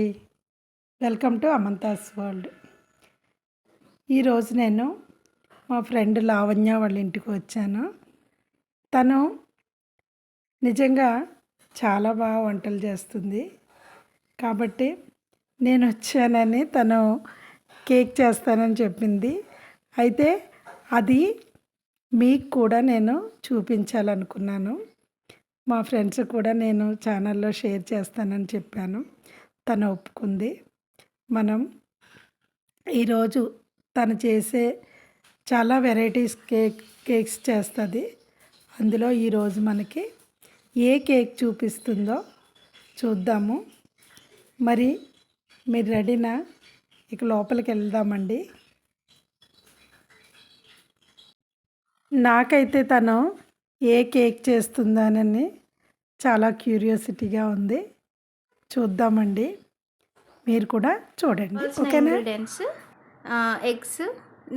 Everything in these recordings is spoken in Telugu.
అండి. Welcome to Amantha's world. ఈరోజు నేను మా ఫ్రెండ్ లావణ్య వాళ్ళ ఇంటికి వచ్చాను. తను నిజంగా చాలా బాగా వంటలు చేస్తుంది. కాబట్టి నేను వచ్చానని తను కేక్ చేస్తానని చెప్పింది. అయితే అది మీకు కూడా నేను చూపించాలనుకున్నాను. మా ఫ్రెండ్స్ కూడా నేను ఛానల్లో షేర్ చేస్తానని చెప్పాను. తను ఒప్పుకుంది. మనం ఈరోజు తను చేసే చాలా వెరైటీస్ కేక్ కేక్స్ చేస్తుంది. అందులో ఈరోజు మనకి ఏ కేక్ చూపిస్తుందో చూద్దాము. మరి మీరు రెడీనా? ఇక లోపలికి వెళ్దామండి. నాకైతే తను ఏ కేక్ చేస్తుందానని చాలా క్యూరియాసిటీగా ఉంది. చూద్దామండి. మీరు కూడా చూడండి. ఓకేనా? ఇంగ్రీడియంట్స్ ఎగ్స్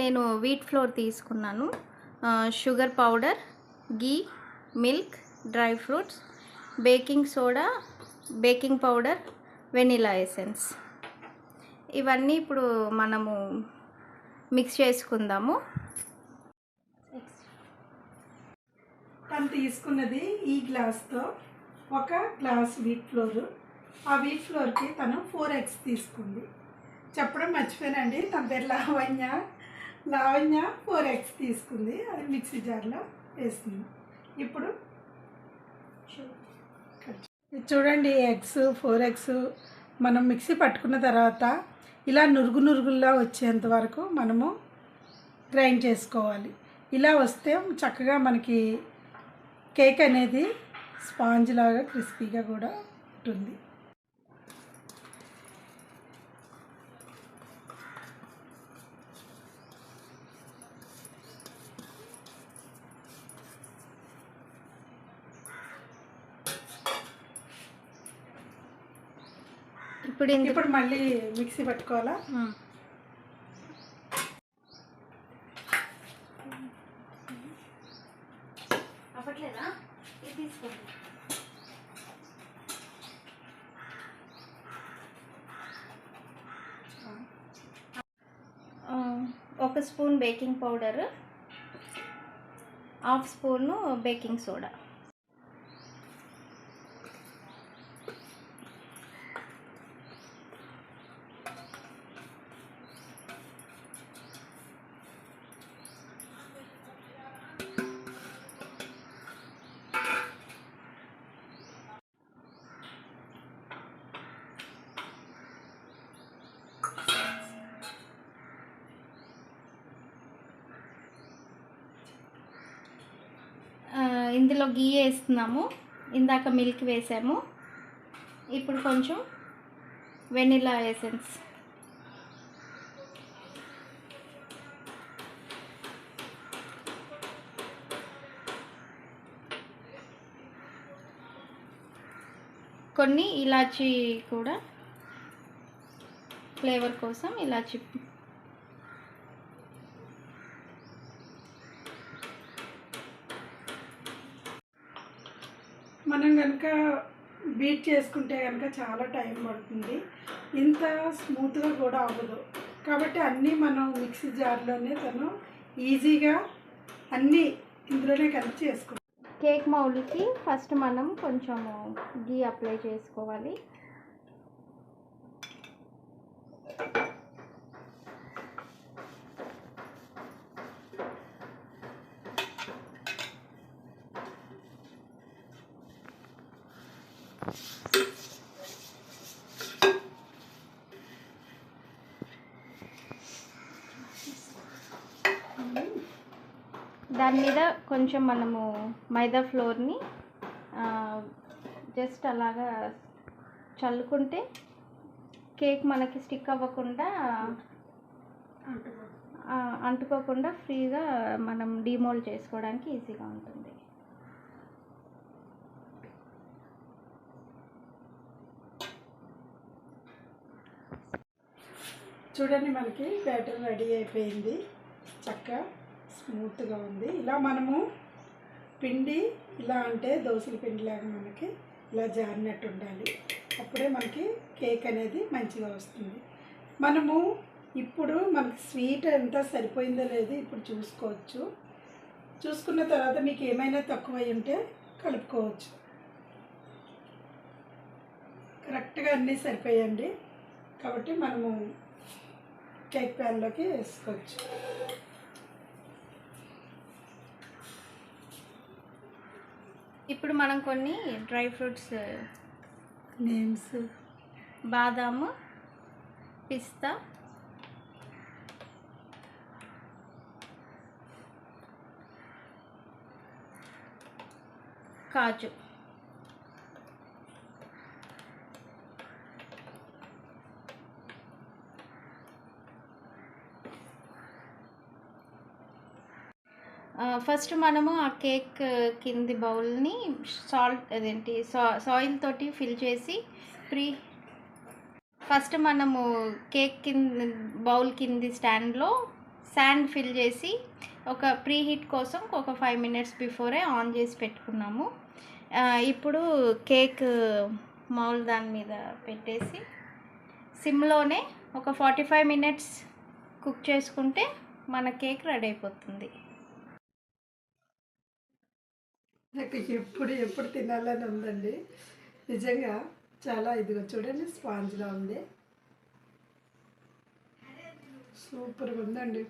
నేను వీట్ ఫ్లోర్ తీసుకున్నాను. Sugar powder ghee milk dry fruits baking soda baking powder vanilla essence ఇవన్నీ ఇప్పుడు మనము మిక్స్ చేసుకుందాము. తను తీసుకున్నది ఈ గ్లాస్తో ఒక గ్లాస్ వీట్ ఫ్లోర్ ఆ వీట్ ఫ్లోర్కి తను ఫోర్ ఎగ్స్ తీసుకుంది. చెప్పడం మర్చిపోయానండి. తన పేరు లావణ్య. లావణ్య ఫోర్ ఎగ్స్ తీసుకుంది. అది మిక్సీ జార్లో వేస్తుంది ఇప్పుడు చూడండి ఎగ్స్ ఫోర్ ఎగ్స్ మనం మిక్సీ పట్టుకున్న తర్వాత ఇలా నురుగు నురుగుల్లా వచ్చేంత వరకు మనము గ్రైండ్ చేసుకోవాలి. ఇలా వస్తే చక్కగా మనకి కేక్ అనేది స్పాంజ్ లాగా క్రిస్పీగా కూడా ఉంటుంది. ఇప్పుడు ఇప్పుడు మళ్ళీ మిక్సీ పట్టుకోవాలా? అవ్వట్లేదా? ఇది తీసుకోండి. ఆ, ఒక spoon baking powder half spoon baking soda ఆ, ఇందులో గీ వేస్తున్నాము. ఇందాక మిల్క్ వేసాము. ఇప్పుడు కొంచెం వెనిలా ఎసెన్స్ కొన్ని ఇలాచీ కూడా ఫ్లేవర్ కోసం ఇలాచీ మనం కనుక బీట్ చేసుకుంటే కనుక చాలా టైం పడుతుంది. ఇంత స్మూత్గా కూడా అవ్వదు. కాబట్టి అన్నీ మనం మిక్సీ జార్లోనే తను ఈజీగా అన్నీ ఇందులోనే కలిపి చేసుకుంటాం. కేక్ మౌలికి ఫస్ట్ మనం కొంచెం గీ అప్లై చేసుకోవాలి. దాని మీద కొంచెం మనము మైదా ఫ్లోర్ని జస్ట్ అలాగా చల్లుకుంటే కేక్ మనకి స్టిక్ అవ్వకుండా అంటుకోకుండా ఫ్రీగా మనం డిమోల్ చేసుకోవడానికి ఈజీగా ఉంటుంది. చూడండి మనకి బ్యాటర్ రెడీ అయిపోయింది. చక్కగా స్మూత్గా ఉంది. ఇలా మనము పిండి ఇలా అంటే దోశల పిండిలాగా మనకి ఇలా జారినట్టు ఉండాలి. అప్పుడే మనకి కేక్ అనేది మంచిగా వస్తుంది. మనము ఇప్పుడు మనకి స్వీట్ అంతా సరిపోయిందో లేదో ఇప్పుడు చూసుకోవచ్చు. చూసుకున్న తర్వాత మీకు ఏమైనా తక్కువ ఉంటే కలుపుకోవచ్చు. కరెక్ట్గా అన్నీ సరిపోయండి. కాబట్టి మనము కేక్ ప్యాన్లోకి వేసుకోవచ్చు. ఇప్పుడు మనం కొన్ని డ్రై ఫ్రూట్స్ నేమ్స్. బాదాము పిస్తా కాజు. ఫస్ట్ మనము ఆ కేక్ కింది బౌల్ని సాల్ట్ అదేంటి సా సాయిల్ తోటి ఫిల్ చేసి ప్రీ ఫస్ట్ మనము కేక్ కింద బౌల్ కింది స్టాండ్లో శాండ్ ఫిల్ చేసి ఒక ప్రీ హీట్ కోసం ఒక ఫైవ్ మినిట్స్ బిఫోరే ఆన్ చేసి పెట్టుకున్నాము. ఇప్పుడు కేక్ మౌల్ దాని మీద పెట్టేసి సిమ్లోనే ఒక ఫార్టీ ఫైవ్ మినిట్స్ కుక్ చేసుకుంటే మన కేక్ రెడీ అయిపోతుంది. నాకు ఎప్పుడు ఎప్పుడు తినాలని ఉందండి. నిజంగా చాలా ఇదిగో చూడండి స్పాంజ్లా ఉంది. సూపర్గా ఉందండి.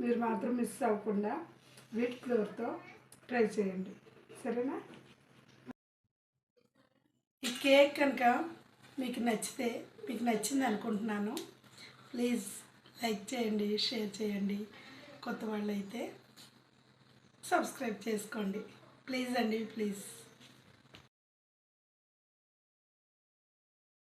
మీరు మాత్రం మిస్ అవ్వకుండా వీట్ ఫ్లోర్తో ట్రై చేయండి. సరేనా? ఈ కేక్ కనుక మీకు నచ్చితే మీకు నచ్చింది అనుకుంటున్నాను ప్లీజ్ లైక్ చేయండి షేర్ చేయండి. కొత్త వాళ్ళు అయితే సబ్స్క్రైబ్ చేసుకోండి. ప్లీజ్ అండి ప్లీజ్